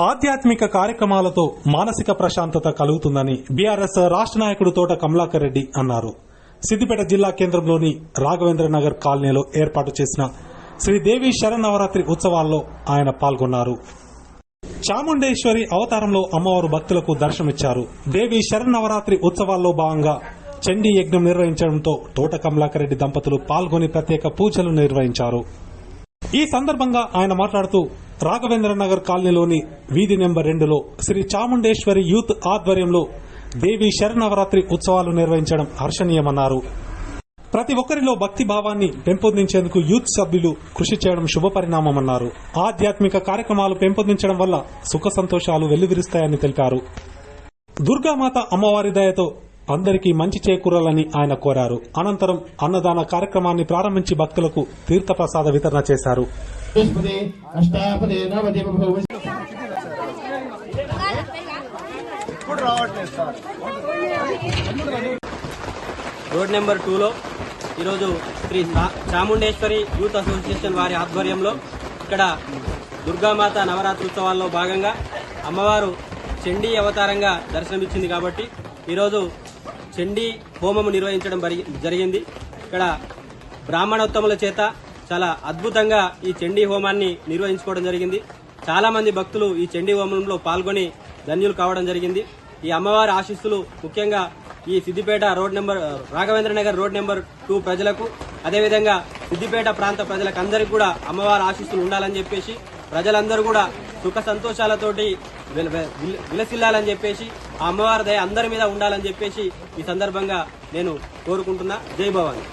ఆధ్యాత్మిక కార్యక్రమాలతో మానసిక ప్రశాంతత కలుగుతుందని బీఆర్ఎస్ రాష్ట్ర నాయకుడు తోట కమలాకర్ రెడ్డి అన్నారు. సిద్దిపేట జిల్లా కేంద్రంలోని రాఘవేంద్ర నగర్ కాలనీలో ఏర్పాటు చేసిన శ్రీదేవి శరన్నవరాత్రి ఉత్సవాల్లో ఆయన పాల్గొన్నారు. చాముండేశ్వరి అవతారంలో అమ్మవారు భక్తులకు దర్శనమిచ్చారు. దేవి శరన్నవరాత్రి ఉత్సవాల్లో భాగంగా చండీ యజ్ఞం నిర్వహించడంతో తోట కమలాకర్ రెడ్డి దంపతులు పాల్గొని ప్రత్యేక పూజలు నిర్వహించారు. ఈ సందర్భంగా ఆయన మాట్లాడుతూ రాఘవేంద్ర నగర్ కాలనీలోని వీధి నెంబర్ రెండులో శ్రీ చాముండేశ్వరి యూత్ ఆధ్వర్యంలో దేవి శరణవరాత్రి ఉత్సవాలు నిర్వహించడం హర్షణీయమన్నారు. ప్రతి ఒక్కరిలో భక్తి భావాన్ని పెంపొందించేందుకు యూత్ సభ్యులు కృషి చేయడం శుభపరిణామమన్నారు. ఆధ్యాత్మిక కార్యక్రమాలు పెంపొందించడం వల్ల సుఖ సంతోషాలు వెల్లువిరుస్తాయని తెలిపారు. దుర్గామాత అమ్మవారి దయతో అందరికీ మంచి చేకూరాలని ఆయన కోరారు. అనంతరం అన్నదాన కార్యక్రమాన్ని ప్రారంభించి భక్తులకు తీర్థప్రసాద వితరణ చేశారు. బృహస్పతి అష్టాపదే నవది బభూవ రోడ్ నెంబర్ టూలో ఈరోజు శ్రీ చాముండేశ్వరి యూత్ అసోసియేషన్ వారి ఆధ్వర్యంలో ఇక్కడ దుర్గామాత నవరాత్రి ఉత్సవాల్లో భాగంగా అమ్మవారు చండీ అవతారంగా దర్శనమిచ్చింది కాబట్టి ఈరోజు చండీ హోమము నిర్వహించడం జరిగింది. ఇక్కడ బ్రాహ్మణోత్తముల చేత చాలా అద్భుతంగా ఈ చండీ హోమాన్ని నిర్వహించుకోవడం జరిగింది. చాలా మంది భక్తులు ఈ చండీ హోమంలో పాల్గొని ధన్యులు కావడం జరిగింది. ఈ అమ్మవారి ఆశీస్సులు ముఖ్యంగా ఈ Siddipet road number Raghavendra Nagar road number two ప్రజలకు అదేవిధంగా సిద్దిపేట ప్రాంత ప్రజలకు అందరికీ కూడా అమ్మవారి ఆశీస్సులు ఉండాలని చెప్పేసి ప్రజలందరూ కూడా సుఖ సంతోషాలతోటి విలసిల్లాలని చెప్పేసి ఆ అమ్మవారి దయ అందరి మీద ఉండాలని చెప్పేసి ఈ సందర్భంగా నేను కోరుకుంటున్నా. జై భవాని.